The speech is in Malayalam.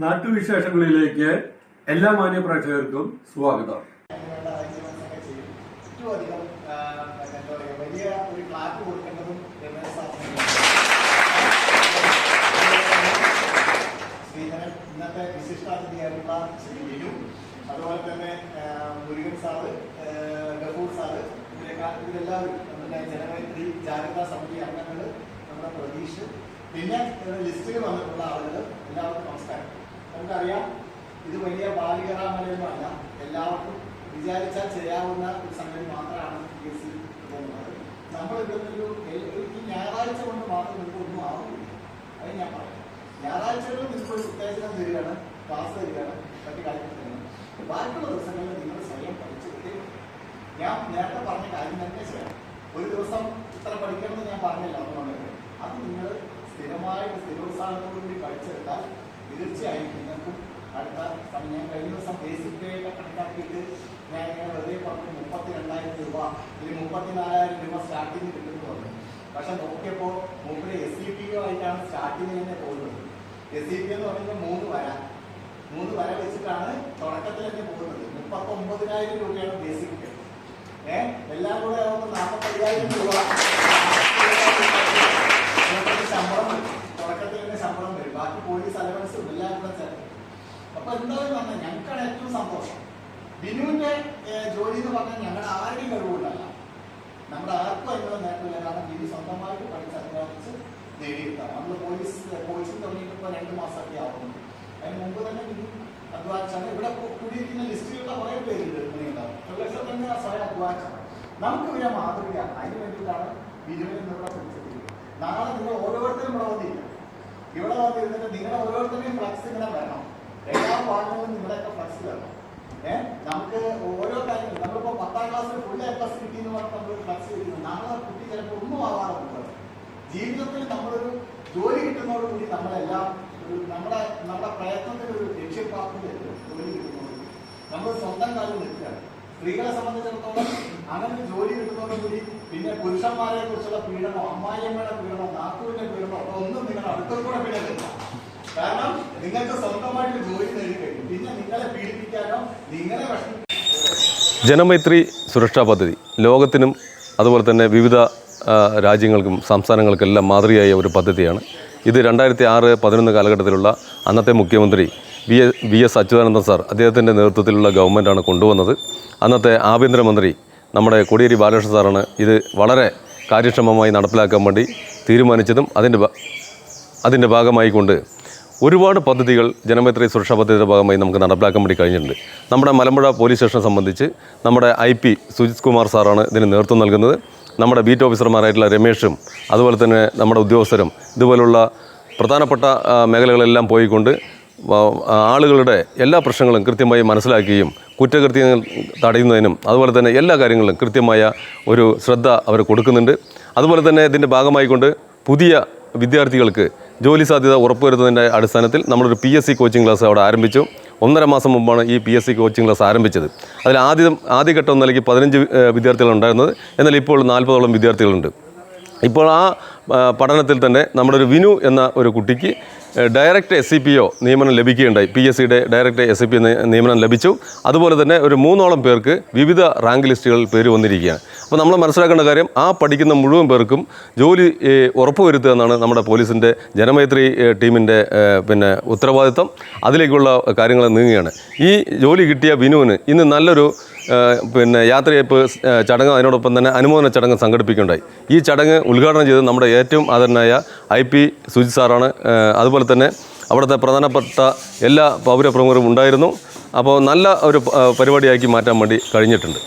നാട്ടുവിശേഷങ്ങളിലേക്ക് എല്ലാ മാന്യ പ്രേക്ഷകർക്കും സ്വാഗതം ഒരു ക്ലാപ്പ് ഇന്നത്തെ അതുപോലെ തന്നെ മുരുകൻ സാറ് ഗഫൂർ സാറ് ഇവരൊക്കെ ഇവരെല്ലാവരും നമ്മുടെ ജനമൈത്രി ജാഗ്രതാ സമിതി അംഗങ്ങൾ നമ്മുടെ പ്രതീക്ഷ. പിന്നെ ലിസ്റ്റിൽ വന്നിട്ടുള്ള ആളുകൾ നമുക്കറിയാം ഇത് വലിയ ബാലികതാമലയൊന്നുമല്ല എല്ലാവർക്കും വിചാരിച്ചാൽ ചെയ്യാവുന്ന ഒരു സംഗതി മാത്രമാണ് പി എസ് സി പോകുന്നത് നമ്മൾ ഇവിടുന്നൊരു ഈ ഞായറാഴ്ച കൊണ്ട് മാത്രം നിങ്ങൾക്ക് ഒന്നും ആവുന്നില്ല. അത് ഞാൻ പറയാം. ഞായറാഴ്ചകളിൽ നിങ്ങൾക്ക് ഒരു ഉത്തേജനം തരികയാണ് ക്ലാസ് തരികയാണ് മറ്റു കാര്യങ്ങൾ തരികയാണ്. ബാക്കിയുള്ള ദിവസങ്ങളിൽ നിങ്ങൾ സ്വയം പഠിച്ചെടുത്തേ ഞാൻ നേരത്തെ പറഞ്ഞ കാര്യം തന്നെ ചെയ്യാം ഒരു ദിവസം ഇത്ര പഠിക്കണമെന്ന് ഞാൻ പറഞ്ഞില്ല അതുകൊണ്ട് അത് നിങ്ങൾ സ്ഥിരമായിട്ട് സ്ഥിരോത്സാഹത്തോടുകൂടി പഠിച്ചെടുത്താൽ തീർച്ചയായും നിങ്ങൾക്കും അടുത്ത ഞാൻ കഴിഞ്ഞ ദിവസം ബേസിക് ആയിട്ട് കണക്കാക്കിയിട്ട് ഞാൻ ഇങ്ങനെ വെറുതെ പറഞ്ഞു മുപ്പത്തി രണ്ടായിരം രൂപ. ഇതിൽ മുപ്പത്തിനാലായിരം രൂപ സ്റ്റാർട്ടിങ് കിട്ടുന്നുണ്ട് പക്ഷെ നോക്കിയപ്പോൾ മുമ്പിൽ എസ് സി പി ആയിട്ടാണ് സ്റ്റാർട്ടിങ് തന്നെ പോകുന്നത്. എസ് സി പി എന്ന് പറയുന്നത് മൂന്ന് വര. മൂന്ന് വര വെച്ചിട്ടാണ് തുടക്കത്തിൽ തന്നെ പോകുന്നത്. മുപ്പത്തൊമ്പതിനായിരം രൂപയാണ് ബേസിക് ഏഹ് എല്ലാം കൂടെ ആകുമ്പോൾ നാൽപ്പത്തയ്യായിരം രൂപ. ശമ്പളം പോലീസ് അലവൻസും എല്ലാം കൂടെ ചേർത്ത്. അപ്പൊ എന്തായാലും പറഞ്ഞാൽ ഞങ്ങൾക്കാണ് ഏറ്റവും സന്തോഷം. ബിനുവിന്റെ ജോലി എന്ന് പറഞ്ഞാൽ ഞങ്ങളുടെ ആരുടെയും കഴിവുകൊണ്ടല്ല നമ്മുടെ ആർക്കും അതിനുള്ള നേട്ടമില്ല. കാരണം ബിനു സ്വന്തമായിട്ട് പഠിച്ച് അധ്വാനിച്ച് നേടിയെടുത്താണ് നമ്മൾ പോലീസ് കോച്ചിങ് തുടങ്ങിയിട്ട് ഇപ്പോൾ രണ്ട് മാസമൊക്കെ ആവുന്നുണ്ട് അതിന് മുമ്പ് തന്നെ ബിനു അധ്വാനിച്ചാണ് ഇവിടെ കൂടിയിരിക്കുന്ന ലിസ്റ്റിലുള്ള കുറേ പേരുണ്ട് സ്വയം അധ്വാനിച്ചാണ്. നമുക്ക് ഇവരെ മാതൃകയാണ് അതിന് വേണ്ടിയിട്ടാണ് ബിനുവിനെ ഇവിടെ പിടിച്ചിരിക്കുന്നത് നാളെ നിങ്ങൾ ഓരോരുത്തരും ഇവിടെ ഇവിടെ വന്നിരുന്നിട്ട് നിങ്ങളുടെ ഓരോരുത്തരുടെയും ഫ്ലക്സ് ഇങ്ങനെ വരണം. എല്ലാ വാർഡിലും നിങ്ങളുടെയൊക്കെ ഫ്ലക്സ് വരണം. ഏഹ് നമുക്ക് ഓരോ കാര്യങ്ങളും നമ്മളിപ്പോ പത്താം ക്ലാസ്സിൽ ഫുൾ എ പ്ലസ് കിട്ടി എന്ന് പറഞ്ഞാൽ നമ്മൾ ഫ്ലക്സ് കിട്ടുന്നു നാളെ കുട്ടി ചിലപ്പോൾ ഒന്നും ആവാറുണ്ട്. ജീവിതത്തിൽ നമ്മളൊരു ജോലി കിട്ടുന്നതോടുകൂടി നമ്മളെല്ലാം ഒരു നമ്മുടെ നമ്മുടെ പ്രയത്നത്തിൽ ഒരു ലക്ഷ്യപ്രാപ്തി ജോലി കിട്ടുന്നത് നമ്മൾ സ്വന്തം കാലിൽ നിൽക്കുകയാണ്. സ്ത്രീകളെ സംബന്ധിച്ചിടത്തോളം അങ്ങനെ ജോലി കിട്ടുന്നതോടുകൂടി പിന്നെ പുരുഷന്മാരെ കുറിച്ചുള്ള പീഡനം അമ്മായിയമ്മയുടെ പീഡനം നാത്തുവിന്റെ ഒന്നും പീഡനമില്ല കാരണം നിങ്ങൾക്ക് സ്വന്തമായിട്ട് ജോലി നേടി പിന്നെ നിങ്ങളെ പീഡിപ്പിക്കാനോ നിങ്ങളെ ഭക്ഷണം ജനമൈത്രി സുരക്ഷാ പദ്ധതി. ലോകത്തിനും അതുപോലെ തന്നെ വിവിധ രാജ്യങ്ങൾക്കും സംസ്ഥാനങ്ങൾക്കെല്ലാം മാതൃകയായ ഒരു പദ്ധതിയാണ്. ഇത് രണ്ടായിരത്തി ആറ് പതിനൊന്ന് കാലഘട്ടത്തിലുള്ള അന്നത്തെ മുഖ്യമന്ത്രി V A V S Achuthanandan sir അദ്ദേഹത്തിന്റെ നേതൃത്വത്തിലുള്ള ഗവൺമെന്റാണ് കൊണ്ടുവന്നത്. അന്നത്തെ ആഭ്യന്തരമന്ത്രി നമ്മുടെ കോടിയേരി ബാലകൃഷ്ണൻ സാറാണ് ഇത് വളരെ കാര്യക്ഷമമായി നടപ്പിലാക്കാൻ വേണ്ടി തീരുമാനിച്ചതും അതിന്റെ അതിന്റെ ഭാഗമായിക്കൊണ്ട് ഒരുപാട് പദ്ധതികൾ ജനമൈത്രി സുരക്ഷാ പദ്ധതിയുടെ ഭാഗമായി നമുക്ക് നടപ്പിലാക്കാൻ വേണ്ടി കഴിഞ്ഞിട്ടുണ്ട്. നമ്മുടെ മലമ്പുഴ പോലീസ് സ്റ്റേഷനെ സംബന്ധിച്ച് നമ്മുടെ ഐ പി സുജിത് കുമാർ സാറാണ് ഇതിന് നേതൃത്വം നൽകുന്നത്. നമ്മുടെ ബീറ്റ് ഓഫീസർമാരായിട്ടുള്ള രമേഷും അതുപോലെ തന്നെ നമ്മുടെ ഉദ്യോഗസ്ഥരും ഇതുപോലുള്ള പ്രധാനപ്പെട്ട മേഖലകളെല്ലാം പോയിക്കൊണ്ട് ആളുകളുടെ എല്ലാ പ്രശ്നങ്ങളും കൃത്യമായി മനസ്സിലാക്കുകയും കുറ്റകൃത്യങ്ങൾ തടയുന്നതിനും അതുപോലെ തന്നെ എല്ലാ കാര്യങ്ങളും കൃത്യമായ ഒരു ശ്രദ്ധ അവർ കൊടുക്കുന്നുണ്ട്. അതുപോലെ തന്നെ ഇതിന്റെ ഭാഗമായിക്കൊണ്ട് പുതിയ വിദ്യാർത്ഥികൾക്ക് ജോലി സാധ്യത ഉറപ്പുവരുത്തുന്നതിന്റെ അടിസ്ഥാനത്തിൽ നമ്മളൊരു P S C coaching class അവിടെ ആരംഭിച്ചു. ഒന്നര മാസം മുമ്പാണ് ഈ P S C coaching class ആരംഭിച്ചത്. അതിൽ ആദ്യം ആദ്യഘട്ടം നിലയ്ക്ക് പതിനഞ്ച് വിദ്യാർത്ഥികളുണ്ടായിരുന്നത്. എന്നാൽ ഇപ്പോൾ നാൽപ്പതോളം വിദ്യാർത്ഥികളുണ്ട്. ഇപ്പോൾ ആ, പഠനത്തിൽ തന്നെ നമ്മുടെ ഒരു വിനു എന്ന ഒരു കുട്ടിക്ക് direct S C P O നിയമനം ലഭിക്കുകയുണ്ടായി. പി എസ് സിയുടെ ഡയറക്റ്റ് എസ് സി പി നിയമനം ലഭിച്ചു. അതുപോലെ തന്നെ ഒരു മൂന്നോളം പേർക്ക് വിവിധ റാങ്ക് ലിസ്റ്റുകളിൽ പേര് വന്നിരിക്കുകയാണ്. അപ്പോൾ നമ്മൾ മനസ്സിലാക്കേണ്ട കാര്യം ആ പഠിക്കുന്ന മുഴുവൻ പേർക്കും ജോലി ഉറപ്പുവരുത്തുക എന്നാണ് നമ്മുടെ പോലീസിന്റെ ജനമൈത്രി ടീമിന്റെ പിന്നെ ഉത്തരവാദിത്തം. അതിലേക്കുള്ള കാര്യങ്ങൾ നീങ്ങുകയാണ്. ഈ ജോലി കിട്ടിയ വിനുവിന് ഇന്ന് നല്ലൊരു പിന്നെ യാത്രയപ്പ് ചടങ്ങ് അതിനോടൊപ്പം തന്നെ അനുമോദന ചടങ്ങ് സംഘടിപ്പിക്കുകയുണ്ടായി. ഈ ചടങ്ങ് ഉദ്ഘാടനം ചെയ്ത് നമ്മുടെ ഏറ്റവും ആദരണായ ഐ പി സുജിത് സാറാണ്. അതുപോലെ തന്നെ അവിടുത്തെ പ്രധാനപ്പെട്ട എല്ലാ പൗരപ്രമുഖരും ഉണ്ടായിരുന്നു. അപ്പോൾ നല്ല ഒരു പരിപാടിയാക്കി മാറ്റാൻ വേണ്ടി കഴിഞ്ഞിട്ടുണ്ട്.